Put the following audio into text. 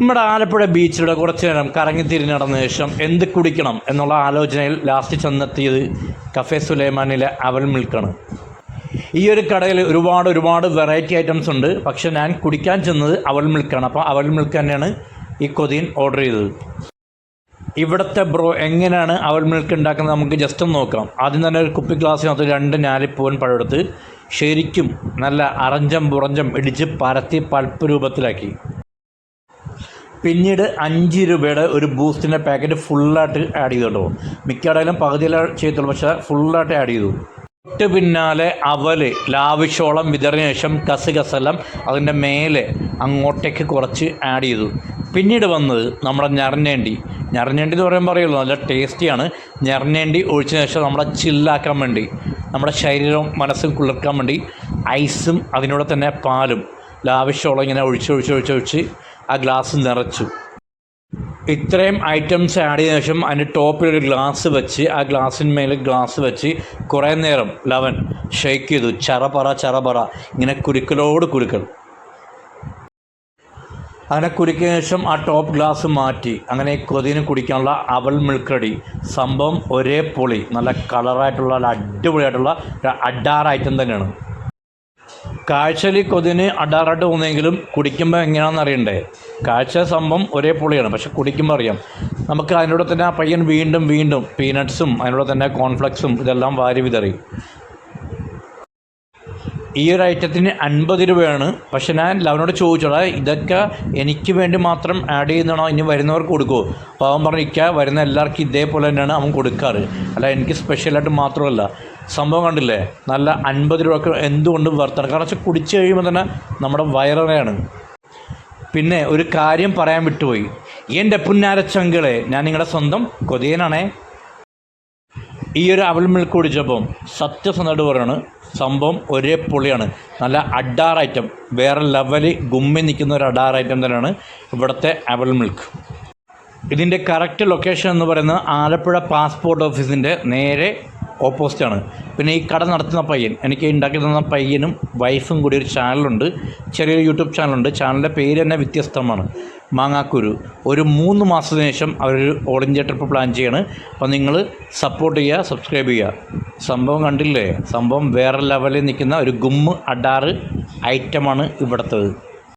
നമ്മുടെ ആലപ്പുഴ ബീച്ചിലൂടെ കുറച്ച് നേരം കറങ്ങി തിരിഞ്ഞ് നടന്ന ശേഷം എന്ത് കുടിക്കണം എന്നുള്ള ആലോചനയിൽ ലാസ്റ്റ് ചെന്നെത്തിയത് കഫേ സുലൈമാനിലെ അവൽ മിൽക്കാണ്. ഈ ഒരു കടയിൽ ഒരുപാട് ഒരുപാട് വെറൈറ്റി ഐറ്റംസ് ഉണ്ട്. പക്ഷെ ഞാൻ കുടിക്കാൻ ചെന്നത് അവൽ മിൽക്കാണ്. അപ്പോൾ അവൽ മിൽക്ക് തന്നെയാണ് ഈ കൊതിയൻ ഓർഡർ ചെയ്തത്. ഇവിടുത്തെ ബ്രോ എങ്ങനെയാണ് അവൽ മിൽക്ക് ഉണ്ടാക്കുന്നത് നമുക്ക് ജസ്റ്റ് ഒന്ന് നോക്കാം. ആദ്യം തന്നെ ഒരു കുപ്പി ഗ്ലാസ്സിനകത്ത് രണ്ട് ഞാലിപ്പൂവൻ പഴമെടുത്ത് ശരിക്കും നല്ല അറഞ്ചം പുറഞ്ചം ഇടിച്ച് പരത്തി പൾപ്പ് രൂപത്തിലാക്കി. പിന്നീട് അഞ്ച് രൂപയുടെ ഒരു ബൂസ്റ്റിന്റെ പാക്കറ്റ് ഫുള്ളായിട്ട് ആഡ് ചെയ്തിട്ടോ മിക്ക കടയിലും പകുതിയിലാണ് ചെയ്യത്തുള്ളൂ പക്ഷേ ഫുള്ളായിട്ട് ആഡ് ചെയ്തു. തൊട്ട് പിന്നാലെ അവൽ ലാവിഷോളം വിതറിയ ശേഷം കസുകസെല്ലാം അതിന്റെ മേലെ അങ്ങോട്ടേക്ക് കുറച്ച് ആഡ് ചെയ്തു. പിന്നീട് വന്നത് നമ്മുടെ ഞറഞ്ഞേണ്ടി ഞറഞ്ഞേണ്ടി എന്ന് പറയുമ്പോൾ അറിയുള്ളൂ നല്ല ടേസ്റ്റിയാണ് ഞറഞ്ഞേണ്ടി ഒഴിച്ചതിന് ശേഷം നമ്മളെ ചില്ലാക്കാൻ വേണ്ടി നമ്മുടെ ശരീരവും മനസ്സും കുളിർക്കാൻ വേണ്ടി ഐസും അതിനോട് തന്നെ പാലും ലാവിഷോളം ഇങ്ങനെ ഒഴിച്ച് ഒഴിച്ച് ഒഴിച്ച് ഒഴിച്ച് ആ ഗ്ലാസ് നിറച്ചു. ഇത്രയും ഐറ്റംസ് ആഡ് ചെയ്ത ശേഷം അതിന്റെ ടോപ്പിൽ ഒരു ഗ്ലാസ് വെച്ച് ആ ഗ്ലാസ്സിന്മേൽ ഗ്ലാസ് വെച്ച് കുറേ നേരം ലവൻ ഷെയ്ക്ക് ചെയ്തു. ചറപറ ചറപറ. ഇങ്ങനെ കുരുക്കലോട് കുരുക്കൽ അങ്ങനെ കുരുക്കിയ ശേഷം ആ ടോപ്പ് ഗ്ലാസ് മാറ്റി. അങ്ങനെ കൊതിന് കുടിക്കാനുള്ള അവൽ മിൽക്ക് റെഡി. സംഭവം ഒരേ പൊളി. നല്ല കളറായിട്ടുള്ള അടിപൊളിയായിട്ടുള്ള അഡാർ ഐറ്റം തന്നെയാണ്. കാഴ്ചയിൽ കൊതിന് അഡാറായിട്ട് തോന്നിയെങ്കിലും കുടിക്കുമ്പോൾ എങ്ങനെയാണെന്ന് അറിയണ്ടേ? കാഴ്ച സംഭവം ഒരേ പൊളിയാണ്. പക്ഷെ കുടിക്കുമ്പോൾ അറിയാം. നമുക്ക് അതിനോട് തന്നെ ആ പയ്യൻ വീണ്ടും വീണ്ടും പീനട്സും അതിനോട് തന്നെ കോൺഫ്ലെക്സും ഇതെല്ലാം വാരി വിതറി. ഈ ഒരു ഐറ്റത്തിന് അൻപത് രൂപയാണ്. പക്ഷെ ഞാൻ ലവനോട് ചോദിച്ചോടാ ഇതൊക്കെ എനിക്ക് വേണ്ടി മാത്രം ആഡ് ചെയ്യുന്നതാണോ? ഇനി വരുന്നവർക്ക് കൊടുക്കുമോ അപ്പോൾ അവൻ പറഞ്ഞു ഇക്ക വരുന്ന എല്ലാവർക്കും ഇതേപോലെ തന്നെയാണ് അവൻ കൊടുക്കാറ്. അല്ല എനിക്ക് സ്പെഷ്യലായിട്ട് മാത്രമല്ല സംഭവം കണ്ടില്ലേ? നല്ല അൻപത് രൂപക്ക് എന്തുകൊണ്ടും വർത്താണ് കാരണം വെച്ചാൽ കുടിച്ചു കഴിയുമ്പോൾ തന്നെ നമ്മുടെ വയറിനെയാണ് പിന്നെ ഒരു കാര്യം പറയാൻ വിട്ടുപോയി. എന്റെ പുന്നാരച്ചങ്കളെ ഞാൻ നിങ്ങളുടെ സ്വന്തം കൊതിയനാണേ. ഈ ഒരു അവൽ മിൽക്ക് കുടിച്ചപ്പം സത്യസന്ധമായിട്ട് പറയാണ് സംഭവം ഒരേ പൊളിയാണ്. നല്ല അഡാർ ഐറ്റം വേറെ ലെവലിൽ ഗുമ്മി നിൽക്കുന്ന ഒരു അഡാർ ഐറ്റം തന്നെയാണ് ഇവിടുത്തെ അവൽ മിൽക്ക് ഇതിന്റെ കറക്റ്റ് ലൊക്കേഷൻ എന്ന് പറയുന്നത് ആലപ്പുഴ പാസ്പോർട്ട് ഓഫീസിന്റെ നേരെ ഓപ്പോസിറ്റാണ് പിന്നെ ഈ കട നടത്തുന്ന പയ്യൻ എനിക്ക് ഉണ്ടാക്കി തന്ന പയ്യനും വൈഫും കൂടി ഒരു ചാനലുണ്ട്. ചെറിയൊരു യൂട്യൂബ് ചാനലുണ്ട്. ചാനലിന്റെ പേര് തന്നെ വ്യത്യസ്തമാണ്. മാങ്ങാക്കുരു. ഒരു മൂന്ന് മാസത്തിന് ശേഷം അവരൊരു ഓൾ ഇന്ത്യ ട്രിപ്പ് പ്ലാൻ ചെയ്യാണ്. അപ്പോൾ നിങ്ങൾ സപ്പോർട്ട് ചെയ്യുക സബ്സ്ക്രൈബ് ചെയ്യുക. സംഭവം കണ്ടില്ലേ? സംഭവം വേറെ ലെവലിൽ നിൽക്കുന്ന ഒരു ഗുമ്മ് അഡാറ് ഐറ്റമാണ് ഇവിടുത്തത്.